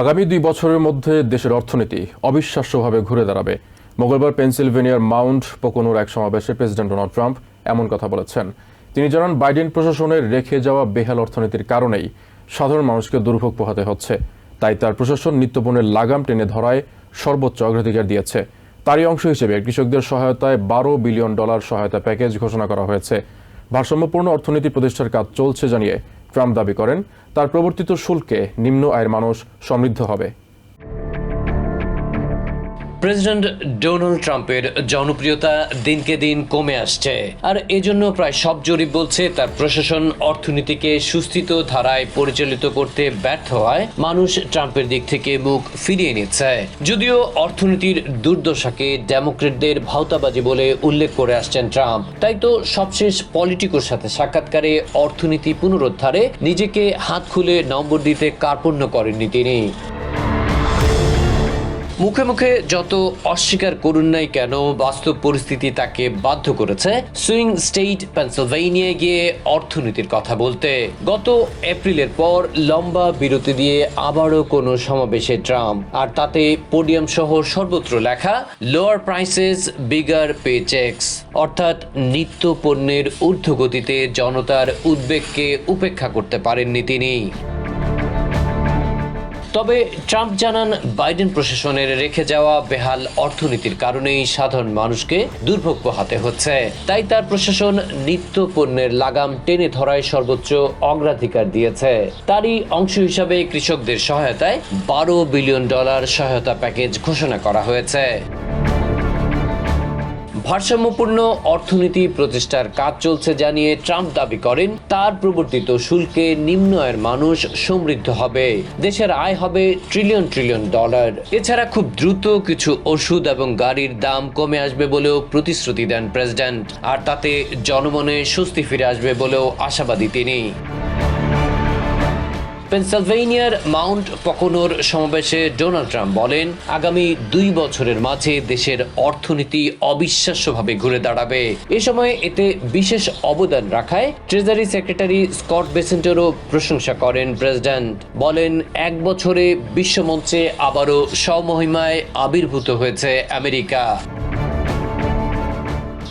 আগামী দুই বছরের মধ্যে দেশের অর্থনীতি অবিশ্বাস্যভাবে ঘুরে দাঁড়াবে। মঙ্গলবার পেনসিলভেনিয়ার মাউন্ট পোকোনোর এক সমাবেশে প্রেসিডেন্ট ডোনাল্ড ট্রাম্প এমন কথা বলেছেন। তিনি জানান, বাইডেন প্রশাসনের রেখে যাওয়া বেহাল অর্থনীতির কারণেই সাধারণ মানুষকে দুর্ভোগ পোহাতে হচ্ছে। তাই তার প্রশাসন নিত্যপণের লাগাম টেনে ধরায় সর্বোচ্চ অগ্রাধিকার দিয়েছে। তারই অংশ হিসেবে কৃষকদের সহায়তায় বারো বিলিয়ন ডলার সহায়তা প্যাকেজ ঘোষণা করা হয়েছে। ভারসাম্যপূর্ণ অর্থনীতি প্রতিষ্ঠার কাজ চলছে জানিয়ে ট্রাম্প দাবি করেন তার প্রবর্তিত শুল্কে নিম্ন আয়ের মানুষ সমৃদ্ধ হবে। প্রেসিডেন্ট ডোনাল্ড ট্রাম্পের জনপ্রিয়তা দিনকে দিন কমে আসছে। আর এজন্য প্রায় সব জরিপ বলছে তার প্রশাসন অর্থনীতিকে সুস্থিত ধারায় পরিচালিত করতে ব্যর্থ হয়। মানুষ ট্রাম্পের দিক থেকে মুখ ফিরিয়ে নিচ্ছে। যদিও অর্থনীতির দুর্দশাকে ডেমোক্রেটদের ভাওতাবাজি বলে উল্লেখ করে আসছেন ট্রাম্প। তাই তো সবশেষ পলিটিকোর সাথে সাক্ষাৎকারে অর্থনীতি পুনরুদ্ধারে নিজেকে হাত খুলে নম্বর দিতে কার্পণ্য করেননি তিনি। মুখে মুখে যত অস্বীকার করুন নাই কেন, বাস্তব পরিস্থিতি তাকে বাধ্য করেছে সুইং স্টেট পেনসিলভেনিয়ায় গিয়ে অর্থনীতির কথা বলতে। গত এপ্রিলের পর লম্বা বিরতি দিয়ে আবারও কোনো সমাবেশে ট্রাম্প, আর তাতে পোডিয়াম সহ সর্বত্র লেখা lower prices bigger pay checks অর্থাৎ নিত্য পণ্যের ঊর্ধ্বগতিতে জনতার উদ্বেগকে উপেক্ষা করতে পারেননি তিনি। তবে ট্রাম্প জানান, বাইডেন প্রশাসনের রেখে যাওয়া বেহাল অর্থনীতির কারণেই সাধারণ মানুষকে দুর্ভোগ পোহাতে হচ্ছে। তাই তার প্রশাসন নিত্য পণ্যের লাগাম টেনে ধরায় সর্বোচ্চ অগ্রাধিকার দিয়েছে। তারই অংশ হিসাবে কৃষকদের সহায়তায় বারো বিলিয়ন ডলার সহায়তা প্যাকেজ ঘোষণা করা হয়েছে। ভারসাম্যপূর্ণ অর্থনীতি প্রতিষ্ঠার কাজ চলছে জানিয়ে ট্রাম্প দাবি করেন। তার প্রবর্তিত শুল্কে নিম্ন আয়ের মানুষ সমৃদ্ধ হবে। দেশের আয় হবে ট্রিলিয়ন ট্রিলিয়ন ডলার। এছাড়া খুব দ্রুত কিছু ওষুধ এবং গাড়ির দাম কমে আসবে বলেও প্রতিশ্রুতি দেন প্রেসিডেন্ট। আর তাতে জনমনে স্বস্তি ফিরে আসবে বলেও আশাবাদী তিনি। পেনসিলভেনিয়ার মাউন্ট পকোনোর সমাবেশে ডোনাল্ড ট্রাম্প বলেন, আগামী দুই বছরের মাঝে দেশের অর্থনীতি অবিশ্বাস্যভাবে ঘুরে দাঁড়াবে। এ সময় এতে বিশেষ অবদান রাখায় ট্রেজারি সেক্রেটারি স্কট বেসেন্টেরও প্রশংসা করেন প্রেসিডেন্ট। বলেন, এক বছরে বিশ্বমঞ্চে আবারও স্বমহিমায় আবির্ভূত হয়েছে আমেরিকা।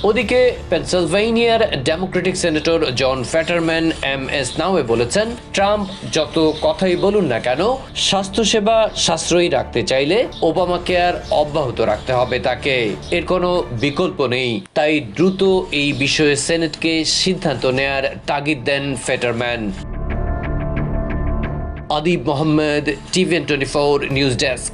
ওদিকে পেনসিলভেনিয়ার democratic senator John Fetterman M S নাওয়ে বলেছেন, ট্রাম্প যত কথাই বলুন না কেন, স্বাস্থ্যসেবা সাশ্রয়ী রাখতে চাইলে ওবামা কেয়ার অব্যাহত রাখতে হবে তাকে। এর কোনো বিকল্প নেই। তাই দ্রুত এই বিষয়ে সেনেটকে সিদ্ধান্ত নেয়ার তাগিদ দেন Fetterman. Adib Mohammad TVN twenty four news desk.